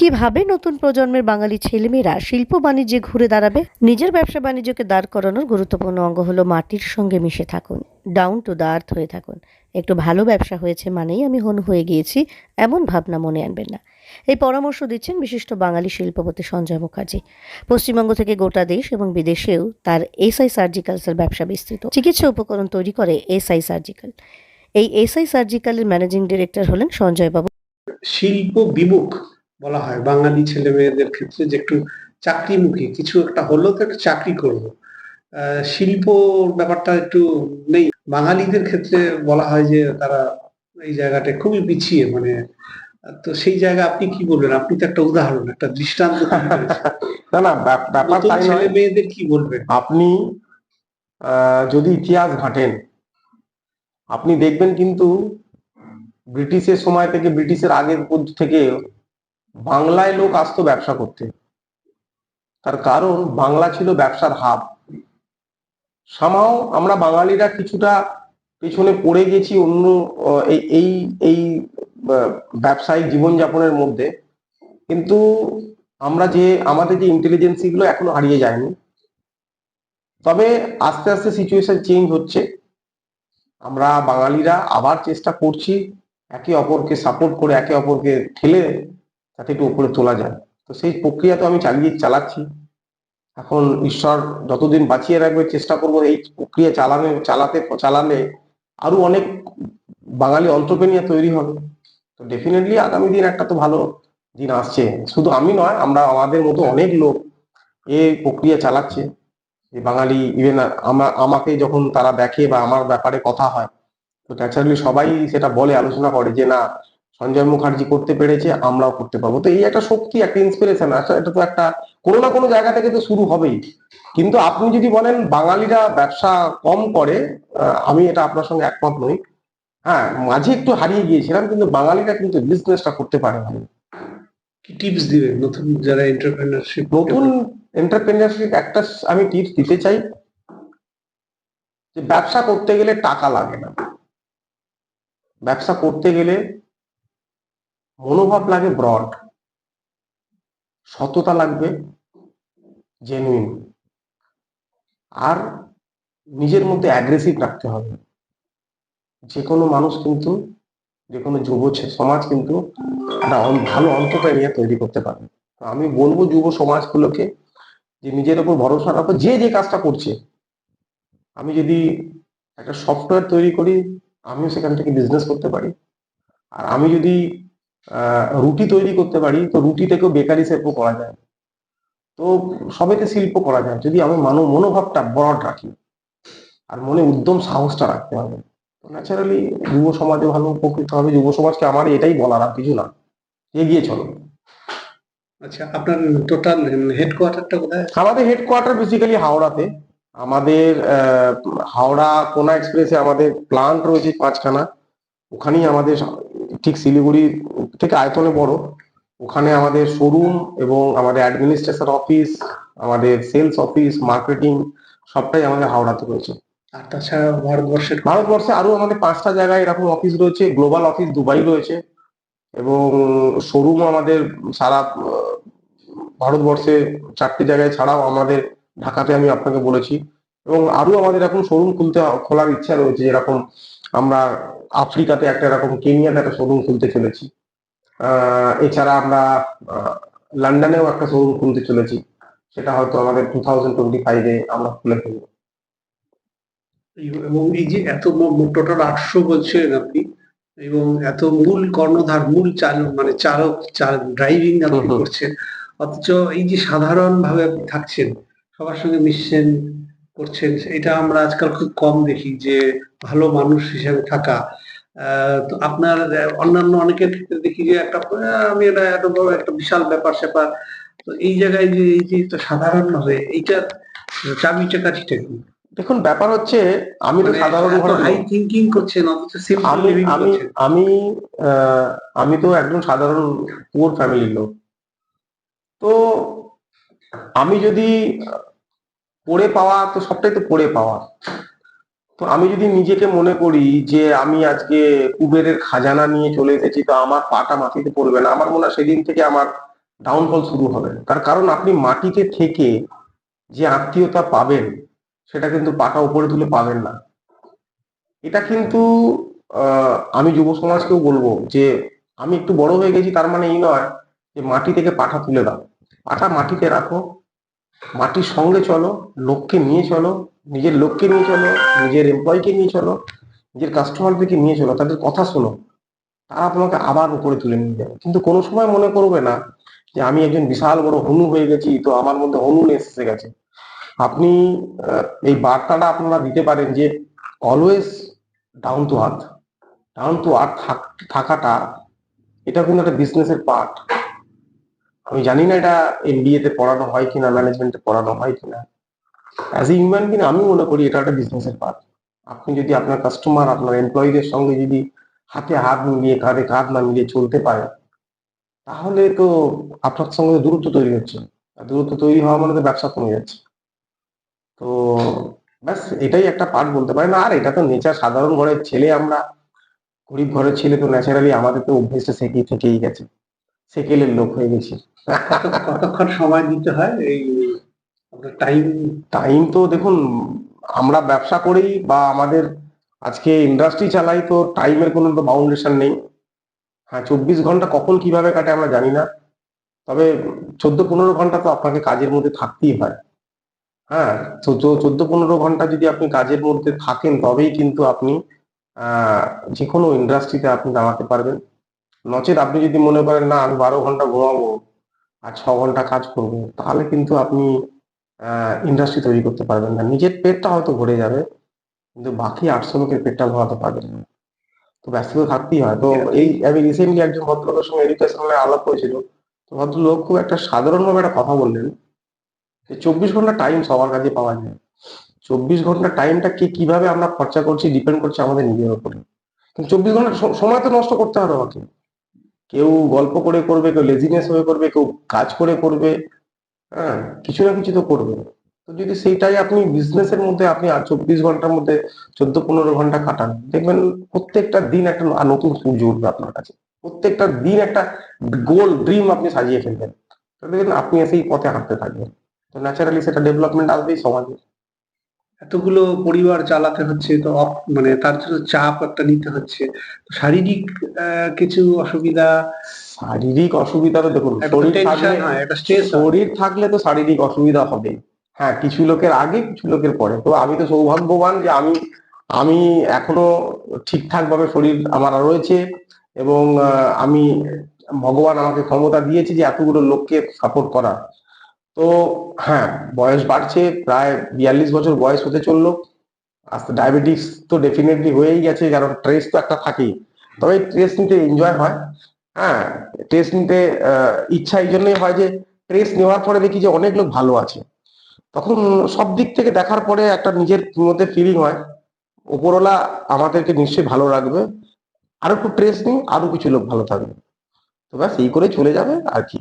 কীভাবে নতুন প্রজন্মের বাঙালি ছেলেমেয়েরা শিল্প বাণিজ্যে ঘুরে দাঁড়াবে? নিজের ব্যবসা বাণিজ্যকে দাঁড় করানোর গুরুত্বপূর্ণ অঙ্গ হলো মাটির সঙ্গে মিশে থাকুন ডাউন টু দ্য আর্থ হয়ে থাকুন। একটু ভালো ব্যবসা হয়েছে মানেই আমি হন হয়ে গিয়েছি, এমন ভাবনা মনে আনবেন না। এই পরামর্শ দিচ্ছেন বিশিষ্ট বাঙালি শিল্পপতি সঞ্জয় মুখার্জি। পশ্চিমবঙ্গ থেকে গোটা দেশ এবং বিদেশেও তার এসআই সার্জিক্যালসের ব্যবসা বিস্তৃত। চিকিৎসা উপকরণ তৈরি করে এসআই সার্জিক্যাল। এই এসআই সার্জিক্যালের ম্যানেজিং ডিরেক্টর হলেন সঞ্জয় বাবু শিল্প বিমুখ বলা হয়। বাঙালি ছেলে মেয়েদের ক্ষেত্রে যে একটু চাকরিমুখী কিছু একটা হলো তো একটা চাকরি করব। শিল্প ব্যাপারটা একটু নেই। বাঙালিদের ক্ষেত্রে বলা হয় যে তারা এই জায়গাটা খুবই পিছিয়ে মানে তো সেই জায়গা আপনি কি বলবেন? আপনি তো একটা উদাহরণ একটা দৃষ্টান্ত না না ব্যাপ- ব্যাপার তাই নয়। মেয়েদের কি বলবেন? আপনি আহ, যদি ইতিহাস ঘাটেন আপনি দেখবেন কিন্তু ব্রিটিশের সময় থেকে ব্রিটিশের আগের থেকে বাংলায় লোক আসতো ব্যবসা করতে। তার কারণ বাংলা ছিল ব্যবসার হাব। সামাও আমরা বাঙালিরা কিছুটা পেছনে পড়ে গেছি অন্য এই এই ব্যবসায়িক জীবনযাপনের মধ্যে। কিন্তু আমরা যে, আমাদের যে ইন্টেলিজেন্সি গুলো এখনও হারিয়ে যায়নি। তবে আস্তে আস্তে সিচুয়েশন চেঞ্জ হচ্ছে। আমরা বাঙালিরা আবার চেষ্টা করছি একে অপরকে সাপোর্ট করে, একে অপরকে ঠেলে যাতে একটু উপরে তোলা যায়। তো সেই প্রক্রিয়া তো আমি চালিয়ে চালাচ্ছি। এখন ঈশ্বর যতদিন বাঁচিয়ে রাখবে, চেষ্টা করব এই প্রক্রিয়া চালানো, চালাতে, চালালে আরও অনেক বাঙালি অন্টারপ্রেনিয়ার তৈরি হবে। তো ডেফিনেটলি আগামী দিন একটা তো ভালো দিন আসছে। শুধু আমি নয়, আমরা আমাদের মতো অনেক লোক এই প্রক্রিয়া চালাচ্ছে। যে বাঙালি ইভেন আমাকে যখন তারা দেখে বা আমার ব্যাপারে কথা হয়, তো ন্যাচারালি সবাই সেটা বলে, আলোচনা করে যে না সঞ্জয় মুখার্জি করতে পেরেছে আমরাও করতে পারব। তো এই একটা শক্তি একটা ইন্সপিরেশন এটা তো একটা কোনো না কোনো জায়গা থেকে তো শুরু হবেই। কিন্তু আপনি যদি বলেন বাঙালিরা ব্যবসা কম করে আমি এটা আপনার সঙ্গে একমত নই। হ্যাঁ মাঝে একটু হারিয়ে গিয়েছিলাম কিন্তু বাঙালিরা কিন্তু বিজনেসটা করতে পারে ভালো কি টিপস দিবেন নতুন যারা এন্টারপ্রেনারশিপ নতুন এন্টারপ্রেনারশিপ একটা আমি টিপস দিতে চাই যে ব্যবসা করতে গেলে টাকা লাগে না। ব্যবসা করতে গেলে মনোভাব লাগে ব্রড সততা লাগবে জেনুইন আর নিজের মধ্যে অ্যাগ্রেসিভ রাখতে হবে। যে কোনো মানুষ কিন্তু যে কোনো যুব সমাজ কিন্তু একটা ভালো অন্তপ্রেনিয়া তৈরি করতে পারে আমি বলব যুব সমাজগুলোকে যে নিজের উপর ভরসা রাখো, যে যে কাজটা করছে। আমি যদি একটা সফটওয়্যার তৈরি করি, আমিও সেখান থেকে বিজনেস করতে পারি। আর আমি যদি রুটি তৈরি করতে পারি তো রুটি থেকেও বেকারি শিল্প করা যায়। তো সবেতে শিল্প করা যায়। যদি আমি মানব মনোভাবটা ব্রড রাখি আর মনে উদ্যম সাহসটা রাখতে হবে তো ন্যাচারালি যুব সমাজে ভালো উপকৃত হবে। যুব সমাজকে আমার এটাই বলার আর কিছু না। এগিয়ে চলো। আচ্ছা আপনার টোটাল হেডকোয়ার্টারটা কোথায়? আমাদের হেডকোয়ার্টার বেসিক্যালি হাওড়াতে। আমাদের আহ, হাওড়া কোনা এক্সপ্রেসে আমাদের প্লান্ট রয়েছে পাঁচখানা। ওখানেই আমাদের ঠিক শিলিগুড়ি থেকে আয়তনে বড়। ওখানে আমাদের শোরুম এবং আমাদের অ্যাডমিনিস্ট্রেশন অফিস আমাদের সেলস অফিস মার্কেটিং সবটাই আমাদের হাওড়াতে রয়েছে। আর তাছাড়া ভারতবর্ষের ভারতবর্ষে আরও আমাদের পাঁচটা জায়গায় এরকম অফিস রয়েছে। গ্লোবাল অফিস দুবাই রয়েছে এবং শোরুম আমাদের সারা ভারতবর্ষে চারটি জায়গায় ছাড়াও আমাদের ঢাকাতে আমি আপনাকে বলেছি। এবং আরও আমাদের এখন শোরুম খুলতে খোলার ইচ্ছা রয়েছে যেরকম আমরা আফ্রিকাতে একটা এরকম কেনিয়াতে একটা শোরুম খুলতে চলেছি। আহ, এছাড়া আমরা লন্ডনেও একটা শোরুম খুলতে চলেছি। সেটা হয়তো আমাদের টু থাউজেন্ড টোয়েন্টি ফাইভে আমরা খুলে ফেলব। এবং এই যে এত টোটাল আটশো বলছেন আপনি এবং এত মূল কর্ণধার মূল চালক মানে চালক ড্রাইভিং আপনি। করছেন অথচ এই যে সাধারণ ভাবে আপনি থাকছেন সবার সঙ্গে মিশছেন করছেন এটা আমরা আজকাল খুব কম দেখি যে ভালো মানুষ হিসেবে থাকা। তো আপনার অন্যান্য অনেকের ক্ষেত্রে দেখি যে একটা আমি এটা এত বড় একটা বিশাল ব্যাপার স্যাপার। তো এই জায়গায় যে এই যে সাধারণ ভাবে এইটা চাবিটা কাঠিটা কি? দেখুন ব্যাপার হচ্ছে আমি তো মানে সাধারণ হাই লোক। করছেন অথচ আমি আমি আমি আহ, আমি তো একজন সাধারণ পুয়ার ফ্যামিলির লোক। তো আমি যদি পড়ে পাওয়া তো সবটাই তো পড়ে পাওয়া। তো আমি যদি নিজেকে মনে করি যে আমি আজকে কুবেরের খাজানা নিয়ে চলে এসেছি, তো আমার পাটা মাটিতে পড়বে না। আমার মনে হয় সেদিন থেকে আমার ডাউনফল শুরু হবে। তার কারণ আপনি মাটিতে থেকে যে আত্মীয়তা পাবেন, সেটা কিন্তু পাটা উপরে তুলে পাবেন না। এটা কিন্তু আমি যুব সমাজকেও বলব যে আমি একটু বড় হয়ে গেছি, তার মানে এই নয় যে মাটি থেকে পাঠা তুলে দাও। পাঠা মাটিতে রাখো মাটির সঙ্গে চলো, লোককে নিয়ে চলো, নিজের লোককে নিয়ে চলো, নিজের এমপ্লয়কে নিয়ে চলো, নিজের কাস্টমারদেরকে নিয়ে চলো, তাদের কথা শোনো। তারা তোমাকে আবার উপরে তুলে নিয়ে যাবে। কিন্তু কোনো সময় মনে করবে না যে আমি একজন বিশাল বড় হনু হয়ে গেছি, তো আমার মধ্যে হনু এসে গেছে। আপনি এই বার্তাটা আপনারা দিতে পারেন যে always down to earth down to earth থাকাটা, এটা কিন্তু একটা বিজনেসের পার্ট আমি জানি না এটা এমবিএ তে পড়ানো হয় কিনা ম্যানেজমেন্টে পড়ানো হয় কিনা। অ্যাজ এ হিউম্যান বিং আমি মনে করি এটা একটা বিজনেসের পার্ট আপনি যদি আপনার কাস্টমার আপনার এমপ্লয়ীদের সঙ্গে যদি হাতে হাত মিলিয়ে, কাঁধে কাঁধ না মিলিয়ে চলতে পারে, তাহলে তো আপনার সঙ্গে দূরত্ব তৈরি হচ্ছে। দূরত্ব তৈরি হওয়া মানে তো ব্যবসা কমে যাচ্ছে। তো ব্যাস, এটাই একটা পার্ট বলতে পারেন। আর এটা তো নেচার, সাধারণ ঘরের ছেলে আমরা, গরিব ঘরের ছেলে তো ন্যাচারালি আমাদের তো অভ্যেসটা থেকেই থেকেই গেছে। সেকেলের লোক হয়ে গেছি। কতক্ষণ সময় দিতে হয়? এই টাইম টাইম তো দেখুন, আমরা ব্যবসা করি বা আমাদের আজকে ইন্ডাস্ট্রি চালাই তো টাইমের কোনো তো বাউন্ডেশন নেই। হ্যাঁ চব্বিশ ঘণ্টা কখন কীভাবে কাটে আমরা জানি না। তবে চোদ্দ পনেরো ঘণ্টা তো আপনাকে কাজের মধ্যে থাকতেই হয়। হ্যাঁ চোদ্দ পনেরো ঘণ্টা যদি আপনি কাজের মধ্যে থাকেন, তবেই কিন্তু আপনি যে কোনো ইন্ডাস্ট্রিতে আপনি দাঁড়াতে পারবেন। নচেত আপনি যদি মনে করেন, না, আমি বারো ঘণ্টা ঘুমাবো। আর ছ ঘণ্টা কাজ করব, তাহলে কিন্তু আপনি ইন্ডাস্ট্রি তৈরি করতে পারবেন না। নিজের পেটটা হয়তো ভরে যাবে, কিন্তু বাকি আটশো লোকের পেটটা ভরাতে পারবেন না। তো ব্যস্ত তো থাকতেই হয়। তো এই, আমি রিসেন্টলি একজন ভদ্রলোকের সঙ্গে এডুকেশনাল আলাপ হয়েছিল তো ভদ্রলোক খুব একটা সাধারণভাবে একটা কথা বললেন, যে চব্বিশ ঘণ্টা টাইম সবার কাছে পাওয়া যায়। চব্বিশ ঘণ্টা টাইমটা কে কীভাবে আমরা খরচা করছি ডিপেন্ড করছে আমাদের নিজের উপরে। কিন্তু চব্বিশ ঘণ্টা সময় তো নষ্ট করতে হবে আমাকে। কেউ গল্প করে করবে, কেউ লেজিনেস হয়ে করবে কেউ কাজ করে করবে হ্যাঁ কিছু না কিছু তো করবে। তো যদি সেইটাই আপনি বিজনেসের মধ্যে আপনি আর চব্বিশ ঘণ্টার মধ্যে চোদ্দ পনেরো ঘণ্টা কাটান, দেখবেন প্রত্যেকটা দিন একটা নতুন সূর্য উঠবে আপনার কাছে। প্রত্যেকটা দিন একটা গোল ড্রিম আপনি সাজিয়ে ফেলবেন। দেখবেন আপনি সেই পথে হাঁটতে থাকবেন। তো ন্যাচারালি সেটা ডেভেলপমেন্ট আসবেই সমাজে। এতগুলো পরিবার চালাতে হচ্ছে তো মানে তার জন্য চাপ একটা নিতে হচ্ছে। শারীরিক কিছু অসুবিধা? শারীরিক অসুবিধা তো দেখুন শরীর থাকলে শরীর তো শারীরিক অসুবিধা হবে হ্যাঁ কিছু লোকের আগে কিছু লোকের পরে। তো আমি তো সৌভাগ্যবান যে আমি আমি এখনও ঠিকঠাক ভাবে শরীর আমার রয়েছে এবং আমি ভগবান আমাকে ক্ষমতা দিয়েছে যে এতগুলো লোককে সাপোর্ট করা। তো হ্যাঁ বয়স বাড়ছে, প্রায় বিয়াল্লিশ বছর বয়স হতে চলল। আস্তে ডায়াবেটিস তো ডেফিনেটলি হয়েই গেছে, কারণ ট্রেস তো একটা থাকেই। তবে ট্রেস নিতে এনজয় হয়। হ্যাঁ ট্রেস নিতে ইচ্ছা এই জন্যই হয় যে ট্রেস নেওয়ার পরে দেখি যে অনেক লোক ভালো আছে। তখন সব দিক থেকে দেখার পরে একটা নিজের মধ্যে ফিলিং হয়, ওপরওয়ালা আমাদেরকে নিশ্চয়ই ভালো রাখবে। আরও একটু ট্রেস নিই, আরও কিছু লোক ভালো থাকবে। তো ব্যাস, এই করে চলে যাবে আর কি।